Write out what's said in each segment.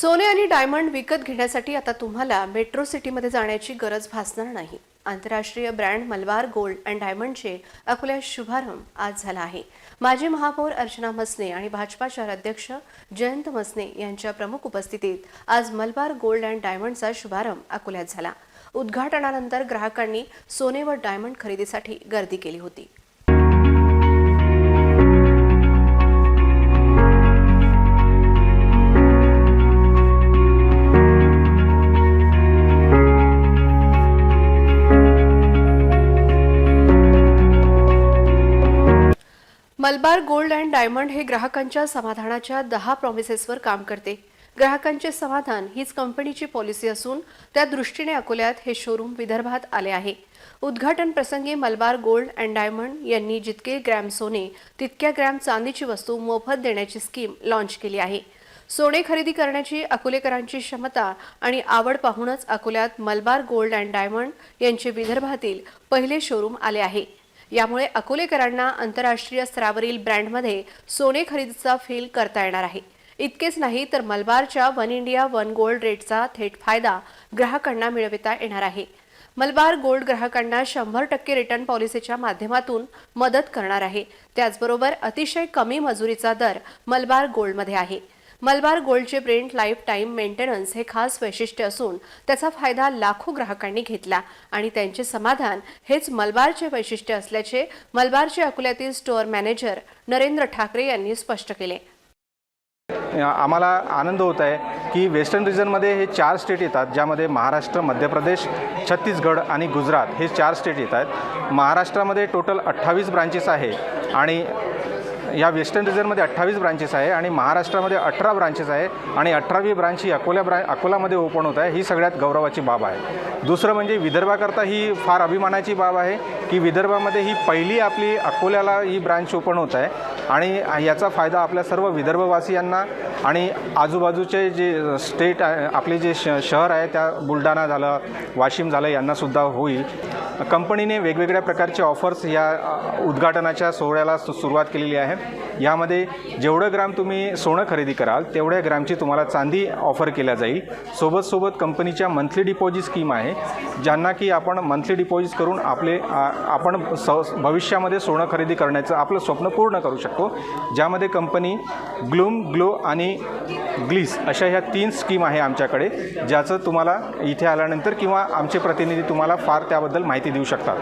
सोने आणि डायमंड विकत घेण्यासाठी आता तुम्हाला मेट्रो सिटीमध्ये जाण्याची गरज भासणार नाही. आंतरराष्ट्रीय ब्रँड मलबार गोल्ड अँड डायमंडचे अकोल्यात शुभारंभ आज झाला आहे. माजी महापौर अर्चना मसने आणि भाजपा शहराध्यक्ष जयंत मसने यांच्या प्रमुख उपस्थितीत आज मलबार गोल्ड अँड डायमंडचा शुभारंभ अकोल्यात झाला. उद्घाटनानंतर ग्राहकांनी सोने व डायमंड खरेदीसाठी गर्दी केली होती. मलबार गोल्ड अँड डायमंड हे ग्राहकांच्या समाधानाच्या दहा प्रॉमिसेसवर काम करते. ग्राहकांचे समाधान हीच कंपनीची पॉलिसी असून त्या दृष्टीने अकोल्यात हे शोरूम विदर्भात आले आहे. उद्घाटन प्रसंगी मलबार गोल्ड अँड डायमंड यांनी जितके ग्रॅम सोने तितक्या ग्रॅम चांदीची वस्तू मोफत देण्याची स्कीम लॉन्च केली आहे. सोने खरेदी करण्याची अकोलेकरांची क्षमता आणि आवड पाहूनच अकोल्यात मलबार गोल्ड अँड डायमंड यांचे विदर्भातील पहिले शोरूम आले आहे. यामुळे अकोलेकरांना आंतरराष्ट्रीय स्तरावरील ब्रँडमध्ये सोने खरेदीचा फील करता येणार आहे. इतकेच नाही तर मलबारच्या वन इंडिया वन गोल्ड रेटचा थेट फायदा ग्राहकांना मिळविता येणार आहे. मलबार गोल्ड ग्राहकांना शंभर टक्के रिटर्न पॉलिसीच्या माध्यमातून मदत करणार आहे. त्याचबरोबर अतिशय कमी मजुरीचा दर मलबार गोल्डमध्ये आहे. मलबार गोल्डचे प्रिंट लाईफ टाईम मेंटेनन्स हे खास वैशिष्ट्य असून त्याचा फायदा लाखो ग्राहकांनी घेतला आणि त्यांचे समाधान हेच मलबारचे वैशिष्ट्य असल्याचे मलबारचे अकोल्यातील स्टोअर मॅनेजर नरेंद्र ठाकरे यांनी स्पष्ट केले. आम्हाला आनंद होत आहे की वेस्टर्न रिजनमध्ये हे चार स्टेट येतात ज्यामध्ये महाराष्ट्र मध्य प्रदेश छत्तीसगड आणि गुजरात हे चार स्टेट येत आहेत. महाराष्ट्रामध्ये टोटल अठ्ठावीस ब्रांचेस आहे आणि या वेस्टर्न रिजनमध्ये अठ्ठावीस ब्रांचेस आहे आणि महाराष्ट्रामध्ये अठरा ब्रांचेस आहे आणि अठरावी ब्रांच ही अकोला ब्रा अकोलामध्ये ओपन होत आहे. ही सगळ्यात गौरवाची बाब आहे. दुसरं म्हणजे विदर्भाकरता ही फार अभिमानाची बाब आहे की विदर्भामध्ये ही पहिली आपली अकोल्याला ही ब्रांच ओपन होत आहे आणि याचा फायदा आपल्या सर्व विदर्भवासियांना आणि आजूबाजूचे जे स्टेट आहे आपले जे श शहर आहे त्या बुलढाणा झालं वाशिम झालं यांनासुद्धा होईल. कंपनीने वेगवेगळ्या प्रकारचे ऑफर्स या उद्घाटनाच्या सोहळ्याला सु सुरुवात केलेली आहे. यामध्ये जेवढं ग्राम तुम्ही सोनं खरेदी कराल तेवढ्या ग्रामची तुम्हाला चांदी ऑफर केल्या जाईल. सोबत सोबत कंपनीच्या मंथली डिपॉझिट स्कीम आहे ज्यांना की आपण मंथली डिपॉझिट करून आपले आपण स भविष्यामध्ये सोनं खरेदी करण्याचं आपलं स्वप्न पूर्ण करू शकतो. ज्यामध्ये कंपनी ग्लूम ग्लो आणि ग्लीस अशा ह्या तीन स्कीम आहे आमच्याकडे ज्याचं तुम्हाला इथे आल्यानंतर किंवा आमचे प्रतिनिधी तुम्हाला फार त्याबद्दल माहिती देऊ शकतात.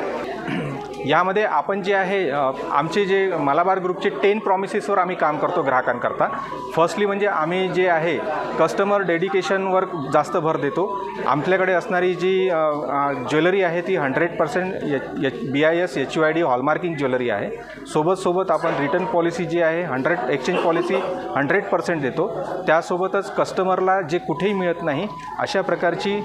यामध्ये आपण जे आहे आमचे जे मलाबार ग्रुपचे टेन प्रॉमिसेसवर आम्ही काम करतो ग्राहकांकरता. फर्स्टली म्हणजे आम्ही जे आहे कस्टमर डेडिकेशनवर जास्त भर देतो. आमच्याकडे असणारी जी ज्वेलरी आहे ती hundred percent H B I S H U I D hallmarking jewellery आहे. सोबत सोबत आपण रिटर्न पॉलिसी जी आहे hundred exchange policy hundred percent देतो. त्यासोबतच कस्टमरला जे कुठेही मिळत नाही अशा प्रकारची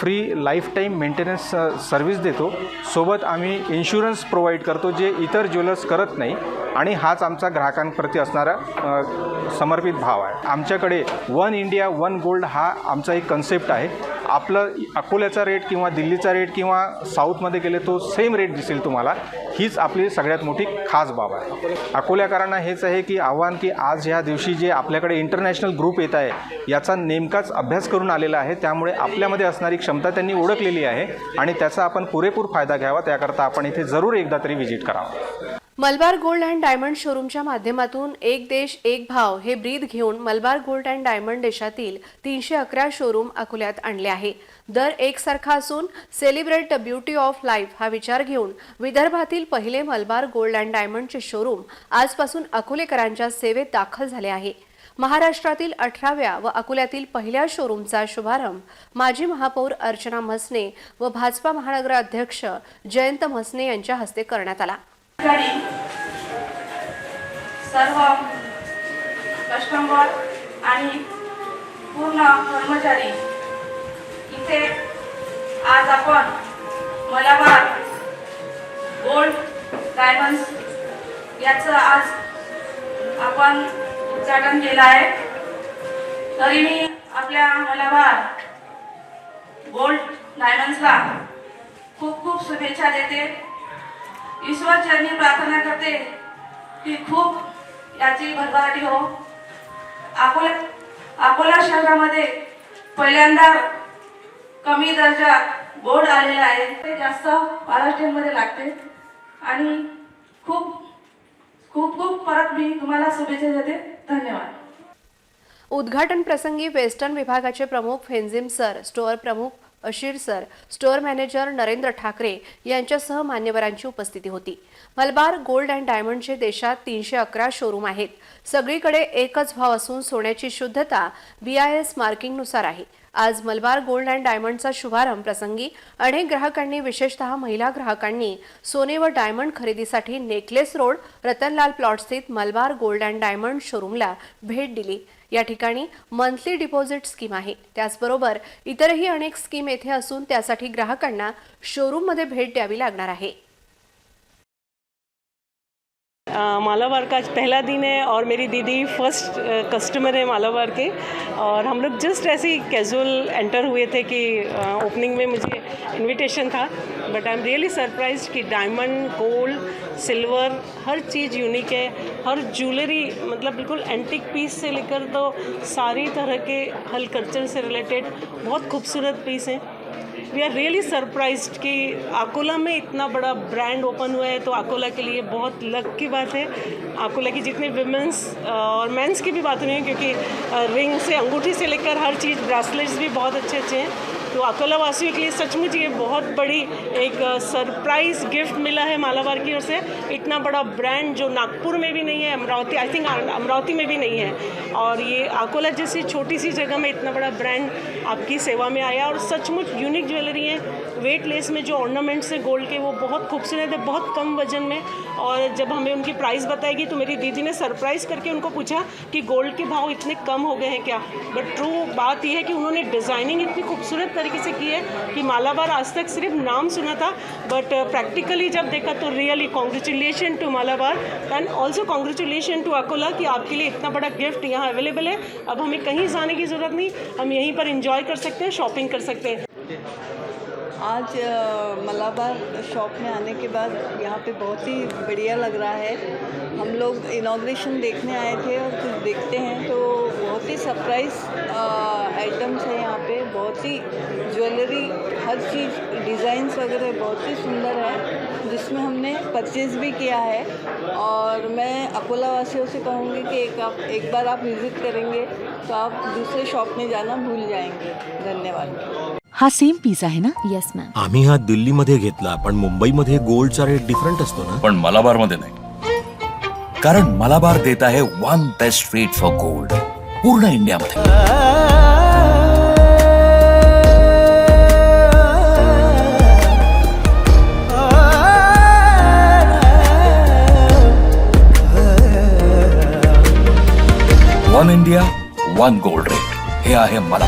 free life time maintenance service देतो. सोबत आम्ही इन्शुरन्स प्रोव्हाइड करतो जे इतर ज्वेलर्स करत नाही आणि हाच आमचा ग्राहकांप्रती असणारा समर्पित भाव आहे. आमच्याकडे वन इंडिया वन गोल्ड हा आमचा एक कन्सेप्ट आहे. आपलं अकोल्याचा रेट किंवा दिल्लीचा रेट किंवा साऊथमध्ये गेले तो सेम रेट दिसेल तुम्हाला. हीच आपली सगळ्यात मोठी खास बाब आहे. अकोल्याकरांना हेच आहे की आव्हान की आज ह्या दिवशी जे आपल्याकडे इंटरनॅशनल ग्रुप येत आहे याचा नेमकाच अभ्यास करून आलेला आहे. त्यामुळे आपल्यामध्ये असणारी क्षमता त्यांनी ओळखलेली आहे आणि त्याचा आपण पुरेपूर फायदा घ्यावा. त्याकरता आपण इथे जरूर एकदा तरी व्हिजिट करावं. मलबार गोल्ड अँड डायमंड शोरूमच्या माध्यमातून एक देश एक भाव हे ब्रीद घेऊन मलबार गोल्ड अँड डायमंड देशातील तीनशे अकरा शोरूम अकोल्यात आणले आहे. दर एकसारखा असून celebrate the beauty of life हा विचार घेऊन विदर्भातील पहिले मलबार गोल्ड अँड डायमंडचे शोरूम आजपासून अकोलेकरांच्या सेवेत दाखल झाले आहे. महाराष्ट्रातील अठराव्या व अकोल्यातील पहिल्या शोरूमचा शुभारंभ माजी महापौर अर्चना म्हसने व भाजपा महानगर अध्यक्ष जयंत म्हसने यांच्या हस्ते करण्यात आला. सर्व कस्टमर आणि पूर्ण कर्मचारी इथे आज आपण मलाबार गोल्ड डायमंड्स याचं आज आपण उद्घाटन केलं आहे. तरी मी आपल्या मलाबार गोल्ड डायमंड्सला खूप खूप शुभेच्छा देते. ईश्वरचरणी प्रार्थना करते की खूप याची भरभराटी हो. अकोल्यात अकोला शहरामध्ये पहिल्यांदा कमी दर्जा बोर्ड आलेला आहे. ते जास्त महाराष्ट्रीयनमध्ये लागते. आणि खूप खूप खूप परत मी तुम्हाला शुभेच्छा देते. धन्यवाद. उद्घाटन प्रसंगी वेस्टर्न विभागाचे प्रमुख फेन्झिम सर स्टोअर प्रमुख Ashir sir store manager Narendra Thackeray यांच्यासह मान्यवरांची उपस्थिती होती. मलबार गोल्ड अँड डायमंडचे देशात तीनशे अकरा शोरूम आहेत. सगळीकडे एकच भाव असून सोन्याची शुद्धता बीआयएस मार्किंगनुसार आहे. आज मलबार गोल्ड अँड डायमंडचा शुभारंभ प्रसंगी अनेक ग्राहकांनी विशेषतः महिला ग्राहकांनी सोने व डायमंड खरेदीसाठी नेकलेस रोड रतनलाल प्लॉट स्थित मलबार गोल्ड अँड डायमंड शोरूमला भेट दिली. या ठिकाणी मंथली डिपॉझिट स्कीम आहे. त्याचबरोबर इतरही अनेक स्कीम येथे असून त्यासाठी ग्राहकांना शोरूममध्ये भेट द्यावी लागणार आहे. मालाबार का आज पहला दिन है और मेरी दीदी फ़र्स्ट कस्टमर है मालावार के। और हम लोग जस्ट ऐसे ही कैजुअल एंटर हुए थे कि ओपनिंग में मुझे इनविटेशन था। But I am really surprise कि डायमंड गोल्ड सिल्वर हर चीज़ यूनिक है। हर ज्वेलरी मतलब बिल्कुल एंटिक पीस से लेकर तो सारी तरह के हल कल्चर से रिलेटेड बहुत खूबसूरत पीस हैं। वी आर रियली सरप्राइज़ कि अकोला में इतना बड़ा ब्रांड ओपन हुआ है तो अकोला के लिए बहुत लक की बात है। अकोला की जितने वुमेंस और मेंस की भी बात नहीं है, क्योंकि रिंग से, अंगूठी से लेकर हर चीज़ ब्रासलेट्स भी बहुत अच्छे अच्छे हैं। तो अकोला वासियों के लिए सचमुच ये बहुत बड़ी एक सरप्राइज़ गिफ्ट मिला है मालाबार की ओर से। इतना बड़ा ब्रांड जो नागपुर में भी नहीं है, अमरावती आई थिंक अमरावती में भी नहीं है। और ये अकोला जैसी छोटी सी जगह में इतना बड़ा ब्रांड आपकी सेवा में आया और सचमुच यूनिक ज्वेलरी है। वेट लेस में जो ऑर्नामेंट्स हैं गोल्ड के, वो बहुत खूबसूरत है, बहुत कम वज़न में। और जब हमें उनकी प्राइस बताएगी तो मेरी दीदी ने सरप्राइज़ करके उनको पूछा कि गोल्ड के भाव इतने कम हो गए हैं क्या? बट ट्रू बात यह है कि उन्होंने डिज़ाइनिंग इतनी खूबसूरत तरीके से की है कि मालाबार आज तक सिर्फ़ नाम सुना था बट प्रैक्टिकली जब देखा तो really congratulation to Malabar. And also congratulation to Akola कि आपके लिए इतना बड़ा गिफ्ट यहाँ अवेलेबल है। अब हमें कहीं जाने की ज़रूरत नहीं, हम यहीं पर इंजॉय कर सकते हैं शॉपिंग कर सकते हैं। आज मलाबार शॉप में आने के बाद यहाँ पे बहुत ही बढ़िया लग रहा है। हम लोग इनाग्रेशन देखने आए थे और कुछ देखते हैं तो बहुत ही सरप्राइज़ आइटम्स है यहाँ पे। बहुत ही ज्वेलरी हर चीज़ डिज़ाइंस वगैरह बहुत ही सुंदर है जिसमें हमने परचेज़ भी किया है। और मैं अकोला वासियों से कहूँगी कि एक आप एक बार आप विज़िट करेंगे तो आप दूसरे शॉप में जाना भूल जाएँगे। धन्यवाद। हा सेम पीस आहे ना? येस मॅम आम्ही हा दिल्लीमध्ये घेतला पण मुंबईमध्ये गोल्डचा रेट डिफरंट असतो ना? पण मलाबार मध्ये नाही. कारण मलाबार देत आहे one best rate for gold पूर्ण इंडिया इंडियामध्ये. One gold rate. हे आहे मला